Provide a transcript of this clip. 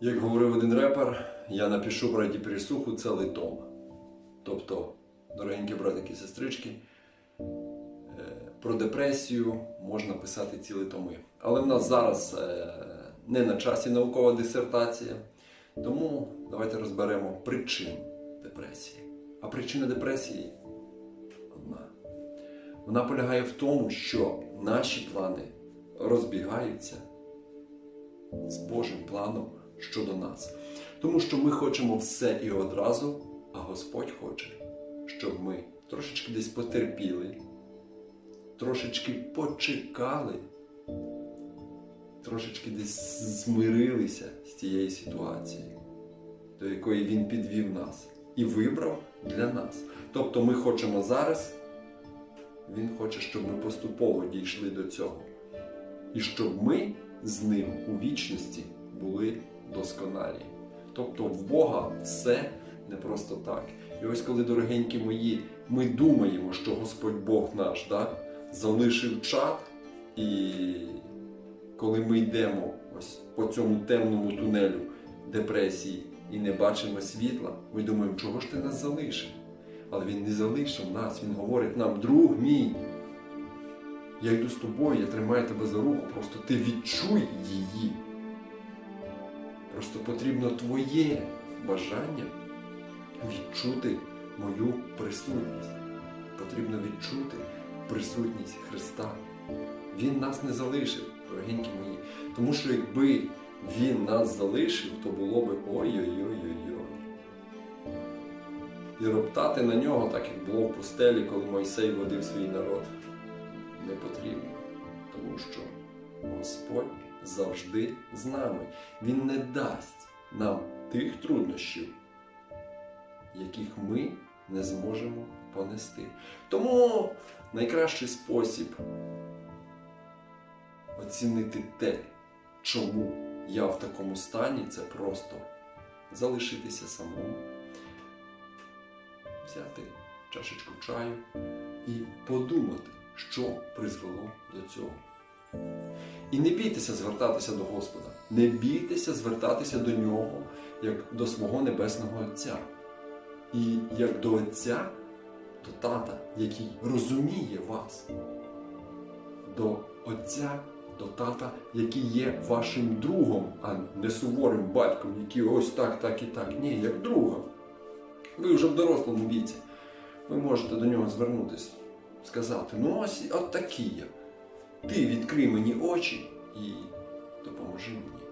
Як говорив один репер, я напишу про пересуху цілий том. Тобто, дорогенькі братики і сестрички, е, про депресію можна писати цілі томи. Але в нас зараз е, не на часі наукова дисертація. Тому давайте розберемо причини депресії. А причина депресії одна. Вона полягає в тому, що наші плани розбігаються з Божим планом щодо нас. Тому що ми хочемо все і одразу, а Господь хоче, щоб ми трошечки десь потерпіли, трошечки почекали, трошечки десь змирилися з цією ситуацією, до якої Він підвів нас і вибрав для нас. Тобто ми хочемо зараз, Він хоче, щоб ми поступово дійшли до цього. І щоб ми з ним у вічності були досконалі. Тобто в Бога все не просто так. І ось коли, дорогенькі мої, ми думаємо, що Господь Бог наш да, залишив чад, і коли ми йдемо ось по цьому темному тунелю депресії і не бачимо світла, ми думаємо, чого ж ти нас залишив? Але він не залишив нас, він говорить нам, друг мій, я йду з тобою, я тримаю тебе за руку, просто ти відчуй її. Просто потрібно твоє бажання відчути мою присутність. Потрібно відчути присутність Христа. Він нас не залишив, дорогенькі мої. Тому що якби Він нас залишив, то було би ой-ой-ой-ой-ой. І роптати на нього, так як було в пустелі, коли Мойсей водив свій народ, не потрібно. Тому що Господь завжди з нами. Він не дасть нам тих труднощів, яких ми не зможемо понести. Тому найкращий спосіб оцінити те, чому я в такому стані, це просто залишитися самому, взяти чашечку чаю і подумати, що призвело до цього. І не бійтеся звертатися до Господа, не бійтеся звертатися до нього як до свого небесного Отця. І як до Отця, до тата, який розуміє вас, до Отця, до тата, який є вашим другом, а не суворим батьком, який ось так, так і так. Ні, як друга. Ви вже в дорослому віці. Ви можете до нього звернутися, сказати: ну ось от такий я. Ти відкрий мені очі і допоможи мені.